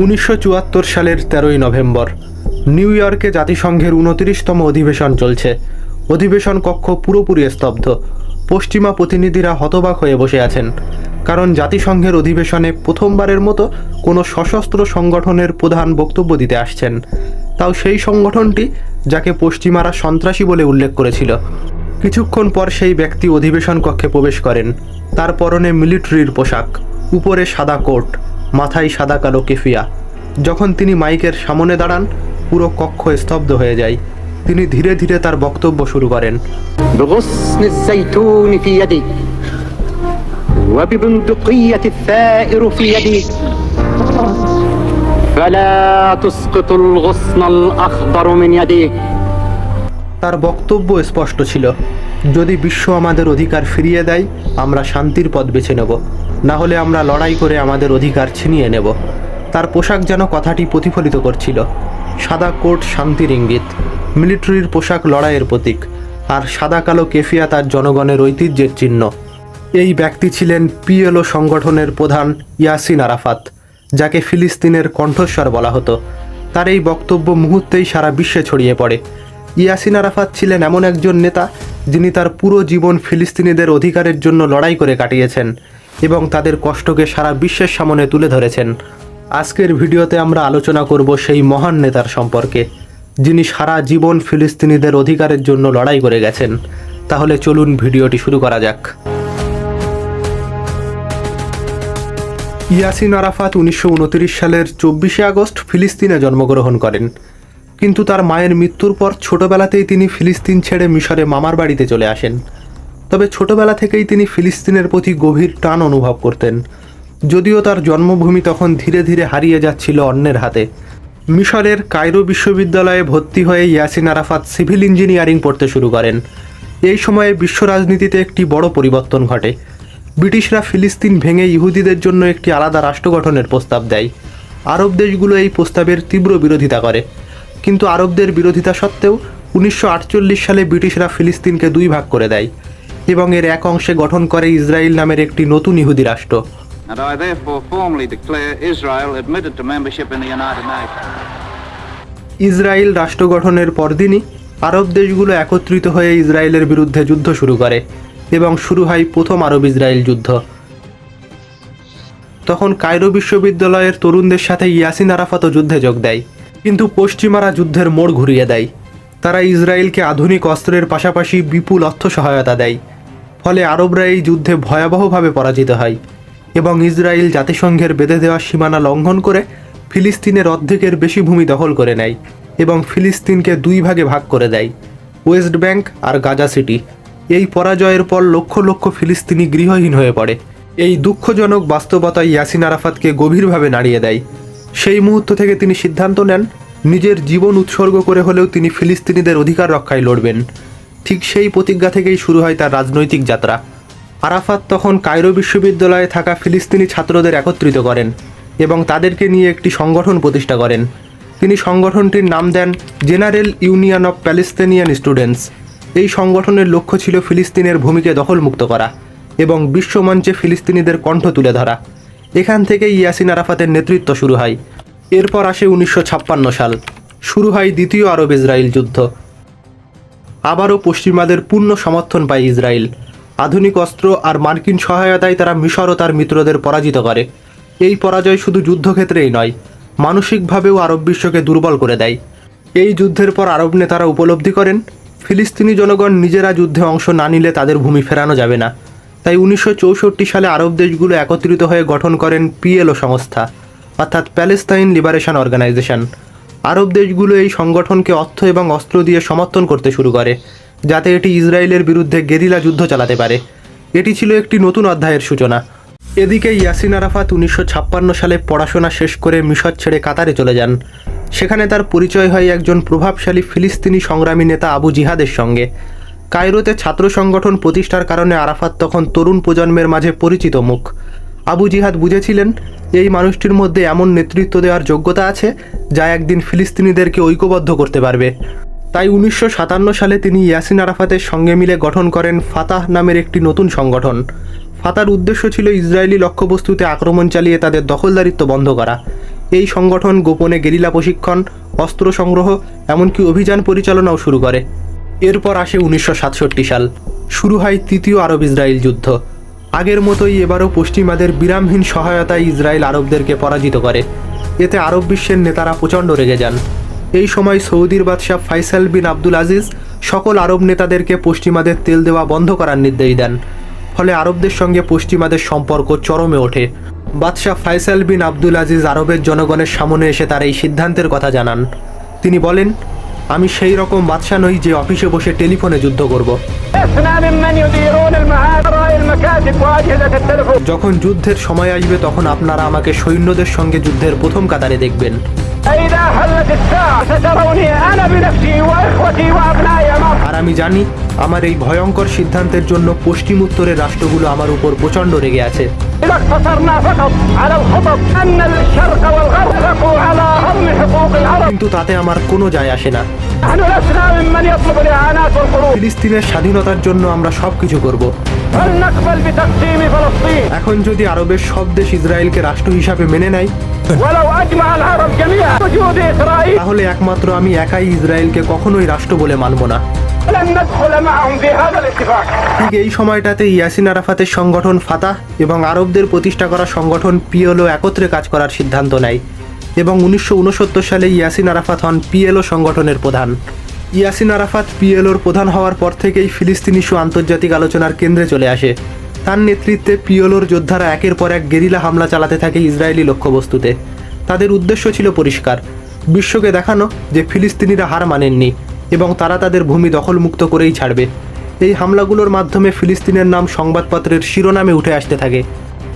উনিশশো চুয়াত্তর সালের তেরোই নভেম্বর, নিউ ইয়র্কে জাতিসংঘের উনতিরিশতম অধিবেশন চলছে। অধিবেশন কক্ষ পুরোপুরি স্তব্ধ। পশ্চিমা প্রতিনিধিরা হতবাক হয়ে বসে আছেন। কারণ জাতিসংঘের অধিবেশনে প্রথমবারের মতো কোনো সশস্ত্র সংগঠনের প্রধান বক্তব্য দিতে আসছেন। তাও সেই সংগঠনটি যাকে পশ্চিমারা সন্ত্রাসী বলে উল্লেখ করেছিল। কিছুক্ষণ পর সেই ব্যক্তি অধিবেশন কক্ষে প্রবেশ করেন। তার পরনে মিলিটারির পোশাক, উপরে সাদা কোট। মাথায় সাদা কালো কেফিয়া যখন তিনি মাইকের সামনে দাঁড়ান পুরো কক্ষ স্তব্ধ হয়ে যায় তিনি ধীরে ধীরে তার বক্তব্য শুরু করেন بغصن الزيتون في يدي وببندقية الثائر في يدي فلا تسقط الغصن الأخضر من يدي তার বক্তব্য স্পষ্ট ছিল যদি বিশ্ব আমাদের অধিকার ফিরিয়ে দেয় আমরা শান্তির পথ বেছে নেব না হলে আমরা লড়াই করে আমাদের অধিকার ছিনিয়ে নেব। তার পোশাক যেন কথাটি প্রতিফলিত করছিল। সাদা কোট শান্তির ইঙ্গিত, মিলিটারির পোশাক লড়াইয়ের প্রতীক, আর সাদা কালো কেফিয়া তার জনগণের ঐতিহ্যের চিহ্ন। এই ব্যক্তি ছিলেন পিএলও সংগঠনের প্রধান ইয়াসিন আরাফাত, যাকে ফিলিস্তিনের কণ্ঠস্বর বলা হতো। তার এই বক্তব্য মুহূর্তেই সারা বিশ্বে ছড়িয়ে পড়ে। ইয়াসিন আরাফাত ছিলেন এমন একজন নেতা যিনি তার পুরো জীবন ফিলিস্তিনিদের অধিকারের জন্য লড়াই করে কাটিয়েছেন। এবং তাদের কষ্টকে সারা বিশ্বের সামনে তুলে ধরেছেন। আজকের ভিডিওতে আমরা আলোচনা করব সেই মহান নেতার সম্পর্কে, যিনি সারা জীবন ফিলিস্তিনিদের অধিকারের জন্য লড়াই করে গেছেন। তাহলে চলুন ভিডিওটি শুরু করা যাক। ইয়াসিন আরাফাত উনিশশো সালের চব্বিশে আগস্ট ফিলিস্তিনে জন্মগ্রহণ করেন। কিন্তু তার মায়ের মৃত্যুর পর ছোটবেলাতেই তিনি ফিলিস্তিন ছেড়ে মিশরে মামার বাড়িতে চলে আসেন। তবে ছোটবেলা থেকেই তিনি ফিলিস্তিনের প্রতি গভীর টান অনুভব করতেন। যদিও তার জন্মভূমি তখন ধীরে ধীরে হারিয়ে যাচ্ছিল অন্যের হাতে। মিশরের কায়রো বিশ্ববিদ্যালয়ে ভর্তি হয়ে ইয়াসিন আরাফাত সিভিল ইঞ্জিনিয়ারিং পড়তে শুরু করেন। এই সময়ে বিশ্ব রাজনীতিতে একটি বড় পরিবর্তন ঘটে। ব্রিটিশরা ফিলিস্তিন ভেঙে ইহুদিদের জন্য একটি আলাদা রাষ্ট্র গঠনের প্রস্তাব দেয়। আরব দেশগুলো এই প্রস্তাবের তীব্র বিরোধিতা করে। কিন্তু আরবদের বিরোধিতা সত্ত্বেও উনিশশো আটচল্লিশ সালে ব্রিটিশরা ফিলিস্তিনকে দুই ভাগ করে দেয়। এবং এর এক অংশে গঠন করে ইসরায়েল নামের একটি নতুন ইহুদি রাষ্ট্র। And I therefore formally declare Israel admitted to membership in the United Nations. Israel রাষ্ট্র গঠনের পরদিনই আরব দেশগুলো একত্রিত হয়ে ইসরায়েলের বিরুদ্ধে যুদ্ধ শুরু করে এবং শুরু হয় প্রথম আরব ইসরায়েল যুদ্ধ। তখন কায়রো বিশ্ববিদ্যালয়ের তরুণদের সাথে ইয়াসিন আরাফাতও যুদ্ধে যোগ দেয়। কিন্তু পশ্চিমারা যুদ্ধের মোড় ঘুরিয়ে দেয়। তারা ইসরায়েলকে আধুনিক অস্ত্রের পাশাপাশি বিপুল অর্থ সহায়তা দেয়। ফলে আরবরা এই যুদ্ধে ভয়াবহভাবে পরাজিত হয় এবং ইসরায়েল জাতিসংঘের বেঁধে দেওয়া সীমানা লঙ্ঘন করে ফিলিস্তিনের অর্ধেকের বেশি ভূমি দখল করে নেয় এবং ফিলিস্তিনকে দুই ভাগে ভাগ করে দেয়, ওয়েস্ট ব্যাংক আর গাজা সিটি। এই পরাজয়ের পর লক্ষ লক্ষ ফিলিস্তিনি গৃহহীন হয়ে পড়ে। এই দুঃখজনক বাস্তবতা ইয়াসিন আরাফাতকে গভীরভাবে নাড়িয়ে দেয়। সেই মুহূর্ত থেকে তিনি সিদ্ধান্ত নেন, নিজের জীবন উৎসর্গ করে হলেও তিনি ফিলিস্তিনিদের অধিকার রক্ষায় লড়বেন। ঠিক সেই প্রতিজ্ঞা থেকেই শুরু হয় তার রাজনৈতিক যাত্রা। আরাফাত তখন কায়রো বিশ্ববিদ্যালয়ে থাকা ফিলিস্তিনি ছাত্রদের একত্রিত করেন এবং তাদেরকে নিয়ে একটি সংগঠন প্রতিষ্ঠা করেন। তিনি সংগঠনটির নাম দেন General Union of Palestinian Students. এই সংগঠনের লক্ষ্য ছিল ফিলিস্তিনের ভূমিকে দখলমুক্ত করা এবং বিশ্বমঞ্চে ফিলিস্তিনিদের কণ্ঠ তুলে ধরা। এখান থেকে ইয়াসিন আরাফাতের নেতৃত্ব শুরু হয়। এরপর আসে উনিশশো ছাপ্পান্ন সাল। শুরু হয় দ্বিতীয় আরব ইসরায়েল যুদ্ধ। আবারও পশ্চিমাদের পূর্ণ সমর্থন পায় ইসরায়েল। আধুনিক অস্ত্র আর মার্কিন সহায়তায় তারা মিশর ও তার মিত্রদের পরাজিত করে। এই পরাজয় শুধু যুদ্ধক্ষেত্রেই নয়, মানসিকভাবেও আরব বিশ্বকে দুর্বল করে দেয়। এই যুদ্ধের পর আরব নেতারা উপলব্ধি করেন, ফিলিস্তিনি জনগণ নিজেরা যুদ্ধে অংশ না নিলে তাদের ভূমি ফেরানো যাবে না। তাই উনিশশো চৌষট্টি সালে আরব দেশগুলো একত্রিত হয়ে গঠন করেন পিএলও সংস্থা, অর্থাৎ প্যালেস্তাইন লিবারেশন অর্গানাইজেশন। আরব দেশগুলো এই সংগঠনকে অর্থ এবং অস্ত্র দিয়ে সমর্থন করতে শুরু করে, যাতে এটি ইসরায়েলের বিরুদ্ধে গেরিলা যুদ্ধ চালাতে পারে। এটি ছিল একটি নতুন অধ্যায়ের সূচনা। এদিকে ইয়াসিন আরাফাত উনিশশো ছাপ্পান্ন সালে পড়াশোনা শেষ করে মিশর ছেড়ে কাতারে চলে যান। সেখানে তার পরিচয় হয় একজন প্রভাবশালী ফিলিস্তিনি সংগ্রামী নেতা আবু জিহাদের সঙ্গে। কায়রোতে ছাত্র সংগঠন প্রতিষ্ঠার কারণে আরাফাত তখন তরুণ প্রজন্মের মাঝে পরিচিত মুখ। আবু জিহাদ বুঝেছিলেন, এই মানুষটির মধ্যে এমন নেতৃত্ব দেওয়ার যোগ্যতা আছে যা একদিন ফিলিস্তিনিদেরকে ঐক্যবদ্ধ করতে পারবে। তাই উনিশশো সাতান্ন সালে তিনি ইয়াসিন আরাফাতের সঙ্গে মিলে গঠন করেন ফাতাহ নামের একটি নতুন সংগঠন। ফাতার উদ্দেশ্য ছিল ইসরায়েলি লক্ষ্যবস্তুতে আক্রমণ চালিয়ে তাদের দখলদারিত্ব বন্ধ করা। এই সংগঠন গোপনে গেরিলা প্রশিক্ষণ, অস্ত্র সংগ্রহ, এমনকি অভিযান পরিচালনাও শুরু করে। এরপর আসে উনিশশো সাতষট্টি সাল। শুরু হয় তৃতীয় আরব ইসরায়েল যুদ্ধ। আগের মতোই এবারও পশ্চিমাদের বিরামহীন সহায়তায় ইসরায়েল আরবদেরকে পরাজিত করে। এতে আরব বিশ্বের নেতারা প্রচণ্ড রেগে যান। এই সময় সৌদির বাদশাহ ফাইসাল বিন আব্দুল আজিজ সকল আরব নেতাদেরকে পশ্চিমাদের তেল দেওয়া বন্ধ করার নির্দেশ দেন। ফলে আরবদের সঙ্গে পশ্চিমাদের সম্পর্ক চরমে ওঠে। বাদশাহ ফাইসাল বিন আব্দুল আজিজ আরবের জনগণের সামনে এসে তার এই সিদ্ধান্তের কথা জানান। তিনি বলেন আমি সেই রকম বাদশা নই যে অফিসে বসে টেলিফোনে যুদ্ধ করব। যখন যুদ্ধের সময় আসবে তখন আপনারা আমাকে সৈন্যদের সঙ্গে যুদ্ধের প্রথম কাতারে দেখবেন। আর আমি জানি, আমার এই ভয়ঙ্কর সিদ্ধান্তের জন্য পশ্চিম উত্তরের রাষ্ট্রগুলো আমার উপর প্রচণ্ড রেগে আছে। কিন্তু তাতে আমার কোনো যায় আসে না। ফিলিস্তিনের স্বাধীনতার জন্য আমরা সবকিছু করব। এখন যদি আরবের সব দেশ ইসরায়েলকে রাষ্ট্র হিসাবে মেনে নেয়, তাহলে একমাত্র আমি একাই ইসরায়েলকে কখনোই রাষ্ট্র বলে মানব না। ঠিক এই সময়টাতে ইয়াসিন আরাফাতের সংগঠন ফাতাহ এবং আরবদের প্রতিষ্ঠা করা সংগঠন পিওলো একত্রে কাজ করার সিদ্ধান্ত নেয়। এবং উনিশশো উনসত্তর সালে ইয়াসিন আরাফাত হন পিএলও সংগঠনের প্রধান। ইয়াসিন আরাফাত পিএলওর প্রধান হওয়ার পর থেকেই ফিলিস্তিন ইস্যু আন্তর্জাতিক আলোচনার কেন্দ্রে চলে আসে। তার নেতৃত্বে পিএলওর যোদ্ধারা একের পর এক গেরিলা হামলা চালাতে থাকে ইসরায়েলি লক্ষ্যবস্তুতে। তাদের উদ্দেশ্য ছিল পরিষ্কার, বিশ্বকে দেখানো যে ফিলিস্তিনিরা হার মানেননি এবং তারা তাদের ভূমি দখলমুক্ত করেই ছাড়বে। এই হামলাগুলোর মাধ্যমে ফিলিস্তিনের নাম সংবাদপত্রের শিরোনামে উঠে আসতে থাকে।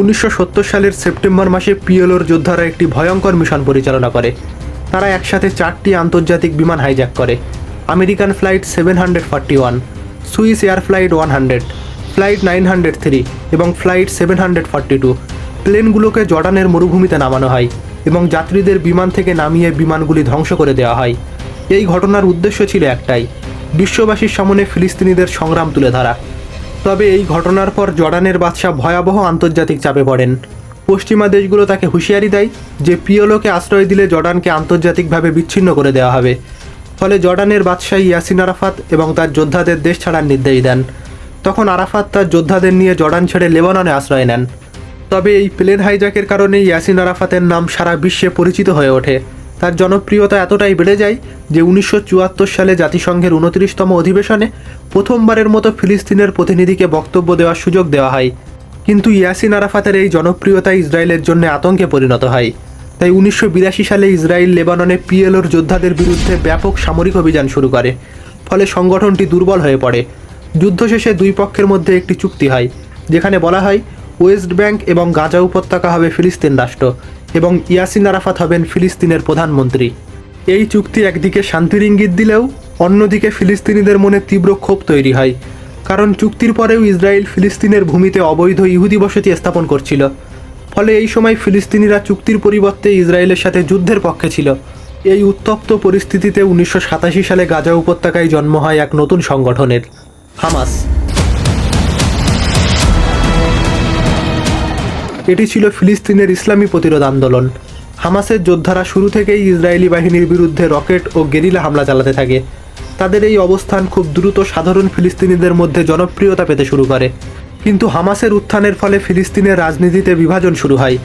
উনিশশো সত্তর সালের সেপ্টেম্বর মাসে পিএলওর যোদ্ধারা একটি ভয়ঙ্কর মিশন পরিচালনা করে। তারা একসাথে চারটি আন্তর্জাতিক বিমান হাইজ্যাক করে। American flight seven hundred forty one, Swiss Air flight one hundred, flight nine hundred three এবং flight seven hundred forty two. প্লেনগুলোকে জর্ডানের মরুভূমিতে নামানো হয় এবং যাত্রীদের বিমান থেকে নামিয়ে বিমানগুলি ধ্বংস করে দেওয়া হয়। এই ঘটনার উদ্দেশ্য ছিল একটাই, বিশ্ববাসীর সামনে ফিলিস্তিনিদের সংগ্রাম তুলে ধরা। তবে এই ঘটনার পর জর্ডানের বাদশাহ ভয়াবহ আন্তর্জাতিক চাপে পড়েন। পশ্চিমা দেশগুলো তাকে হুঁশিয়ারি দেয় যে পিওলোকে আশ্রয় দিলে জর্ডানকে আন্তর্জাতিকভাবে বিচ্ছিন্ন করে দেওয়া হবে। ফলে জর্ডানের বাদশাহ ইয়াসিন আরাফাত এবং তার যোদ্ধাদের দেশ ছাড়ার নির্দেশ দেন। তখন আরাফাত তার যোদ্ধাদের নিয়ে জর্ডান ছেড়ে লেবাননে আশ্রয় নেন। তবে এই প্লেন হাইজ্যাকের কারণে ইয়াসিন আরাফাতের নাম সারা বিশ্বে পরিচিত হয়ে ওঠে। তার জনপ্রিয়তা এতটাই বেড়ে যায় যে উনিশশো চুয়াত্তর সালে জাতিসংঘের উনত্রিশতম অধিবেশনে প্রথমবারের মতো ফিলিস্তিনের প্রতিনিধিকে বক্তব্য দেওয়ার সুযোগ দেওয়া হয়। কিন্তু ইয়াসিন আরাফাতের এই জনপ্রিয়তা ইসরায়েলের জন্য আতঙ্কে পরিণত হয়। তাই উনিশশো বিরাশি সালে ইসরায়েল লেবাননে পিএলওর যোদ্ধাদের বিরুদ্ধে ব্যাপক সামরিক অভিযান শুরু করে, ফলে সংগঠনটি দুর্বল হয়ে পড়ে। যুদ্ধ শেষে দুই পক্ষের মধ্যে একটি চুক্তি হয়, যেখানে বলা হয় ওয়েস্ট ব্যাংক এবং গাজা উপত্যকা হবে ফিলিস্তিন রাষ্ট্র এবং ইয়াসিন আরাফাত হবেন ফিলিস্তিনের প্রধানমন্ত্রী। এই চুক্তি একদিকে শান্তির ইঙ্গিত দিলেও অন্যদিকে ফিলিস্তিনিদের মনে তীব্র ক্ষোভ তৈরি হয়, কারণ চুক্তির পরেও ইসরায়েল ফিলিস্তিনের ভূমিতে অবৈধ ইহুদি বসতি স্থাপন করছিল। ফলে এই সময় ফিলিস্তিনিরা চুক্তির পরিবর্তে ইসরায়েলের সাথে যুদ্ধের পক্ষে ছিল। এই উত্তপ্ত পরিস্থিতিতে উনিশশো সাতাশি সালে গাজা উপত্যকায় জন্ম হয় এক নতুন সংগঠনের, হামাস। এটি ছিল ফিলিস্তিনের ইসলামী প্রতিরোধ আন্দোলন। হামাসের যোদ্ধারা শুরু থেকেই ইসরায়েলি বাহিনীর বিরুদ্ধে রকেট ও গেরিলা হামলা চালাতে থাকে। তাদের এই অবস্থান খুব দ্রুত সাধারণ ফিলিস্তিনিদের মধ্যে জনপ্রিয়তা পেতে শুরু করে। কিন্তু হামাসের উত্থানের ফলে ফিলিস্তিনের রাজনীতিতে বিভাজন শুরু হয়।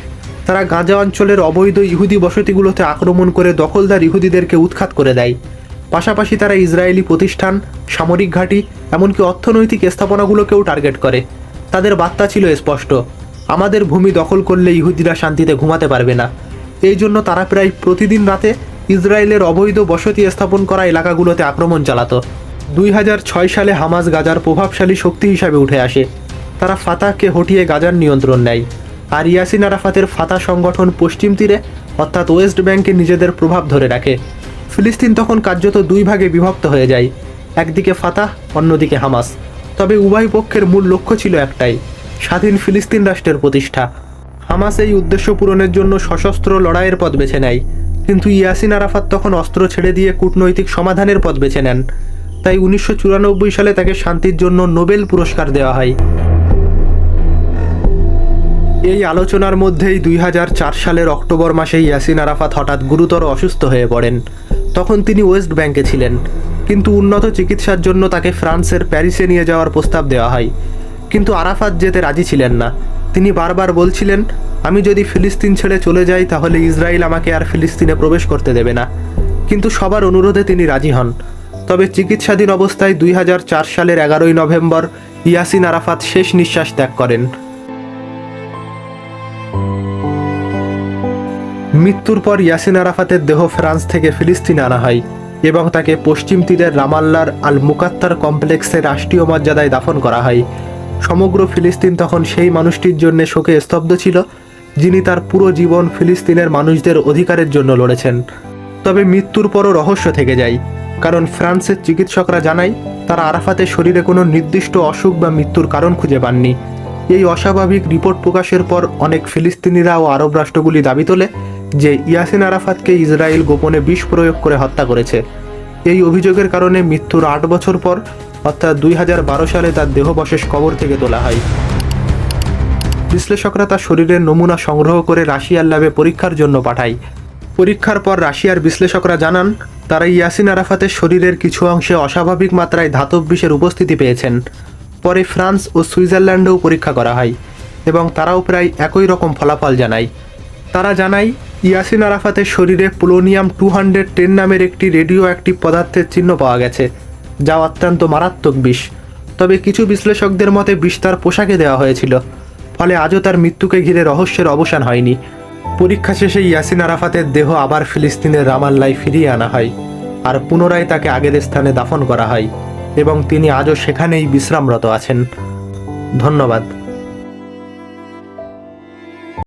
তারা গাঁজা অঞ্চলের অবৈধ ইহুদি বসতিগুলোতে আক্রমণ করে দখলদার ইহুদিদেরকে উৎখাত করে দেয়। পাশাপাশি তারা ইসরায়েলি প্রতিষ্ঠান, সামরিক ঘাঁটি, এমনকি অর্থনৈতিক স্থাপনাগুলোকেও টার্গেট করে। তাদের বার্তা ছিল স্পষ্ট। আমাদের ভূমি দখল করলে ইহুদিরা শান্তিতে ঘুমাতে পারবে না। এই জন্য তারা প্রায় প্রতিদিন রাতে ইসরায়েলের অবৈধ বসতি স্থাপন করা এলাকাগুলোতে আক্রমণ চালাত। দুই হাজার ছয় সালে হামাস গাজার প্রভাবশালী শক্তি হিসাবে উঠে আসে। তারা ফাতাহকে হটিয়ে গাজার নিয়ন্ত্রণ নেয়। আর ইয়াসিন আরাফাতের ফাতা সংগঠন পশ্চিম তীরে, অর্থাৎ ওয়েস্ট ব্যাংকে নিজেদের প্রভাব ধরে রাখে। ফিলিস্তিন তখন কার্যত দুই ভাগে বিভক্ত হয়ে যায়। একদিকে ফাতাহ, অন্যদিকে হামাস। তবে উভয় পক্ষের মূল লক্ষ্য ছিল একটাই স্বাধীন ফিলিস্তিন রাষ্ট্রের প্রতিষ্ঠা। হামাস এই উদ্দেশ্য পূরণের জন্য সশস্ত্র লড়াইয়ের পথ বেছে নেয়। কিন্তু ইয়াসিন আরাফাত তখন অস্ত্র ছেড়ে দিয়ে কূটনৈতিক সমাধানের পথ বেছে নেন। তাই উনিশশো চুরানব্বই সালে তাকে শান্তির জন্য নোবেল পুরস্কার দেওয়া হয়। এই আলোচনার মধ্যেই দুই হাজার চার সালের অক্টোবর মাসে ইয়াসিন আরাফাত হঠাৎ গুরুতর অসুস্থ হয়ে পড়েন। তখন তিনি ওয়েস্ট ব্যাংকে ছিলেন। কিন্তু উন্নত চিকিৎসার জন্য তাকে ফ্রান্সের প্যারিসে নিয়ে যাওয়ার প্রস্তাব দেওয়া হয়। কিন্তু আরাফাত যেতে রাজি ছিলেন না। তিনি বারবার বলছিলেন, আমি যদি ফিলিস্তিন ছেড়ে চলে যাই, তাহলে ইসরায়েল আমাকে আর ফিলিস্তিনে প্রবেশ করতে দেবে না। কিন্তু সবার অনুরোধে তিনি রাজি হন। তবে চিকিৎসাধীন অবস্থায় দুই সালের এগারোই নভেম্বর ইয়াসিন আরাফাত শেষ নিঃশ্বাস ত্যাগ করেন। মৃত্যুর পর ইয়াসিন আরাফাতের দেহ ফ্রান্স থেকে ফিলিস্তিনে আনা হয় এবং তাকে পশ্চিম তীরের রামাল্লার আল মুকাত্তার কমপ্লেক্সে রাষ্ট্রীয় মর্যাদায় দাফন করা হয়। সমগ্র ফিলিস্তিন তখন সেই মানুষটির জন্য শোকে স্তব্ধ ছিল, যিনি তার পুরো জীবন ফিলিস্তিনের মানুষদের অধিকারের জন্য লড়েছেন। তবে মৃত্যুর পরও রহস্য থেকে যায়, কারণ ফ্রান্সের চিকিৎসকরা জানায়, তারা আরাফাতের শরীরে কোনো নির্দিষ্ট অসুখ বা মৃত্যুর কারণ খুঁজে পাননি। এই অস্বাভাবিক রিপোর্ট প্রকাশের পর অনেক ফিলিস্তিনিরা ও আরব রাষ্ট্রগুলি দাবি তোলে যে ইয়াসিন আরাফাতকে ইসরায়েল গোপনে বিষ প্রয়োগ করে হত্যা করেছে। এই অভিযোগের কারণে মৃত্যুর আট বছর পর অর্থাৎ দুই হাজার বারো সালে তার দেহবশেষ কবর থেকে তোলা হয়। বিশ্লেষকরা তার শরীরের নমুনা সংগ্রহ করে রাশিয়ার ল্যাবে পরীক্ষার জন্য পাঠায়। পরীক্ষার পর রাশিয়ার বিশ্লেষকরা জানান, তারা ইয়াসিন আরাফাতের শরীরের কিছু অংশে অস্বাভাবিক মাত্রায় ধাতব বিষের উপস্থিতি পেয়েছেন। পরে ফ্রান্স ও সুইজারল্যান্ডেও পরীক্ষা করা হয় এবং তারাও প্রায় একই রকম ফলাফল জানায়। তারা জানায়, ইয়াসিন আরাফাতের শরীরে পোলোনিয়াম টু হান্ড্রেড টেন নামের একটি রেডিও অ্যাক্টিভ পদার্থের চিহ্ন পাওয়া গেছে। যা অত্যন্ত মারাত্মক বিষ। তবে কিছু বিশ্লেষকদের মতে বিষ তার পোশাকে দেওয়া হয়েছিল। ফলে আজও তার মৃত্যুকে ঘিরে রহস্যের অবসান হয়নি। পরীক্ষা শেষে ইয়াসিন আরাফাতের দেহ আবার ফিলিস্তিনের রামাল্লায় ফিরিয়ে আনা হয় আর পুনরায় তাকে আগের স্থানে দাফন করা হয় এবং তিনি আজও সেখানেই বিশ্রামরত আছেন। ধন্যবাদ।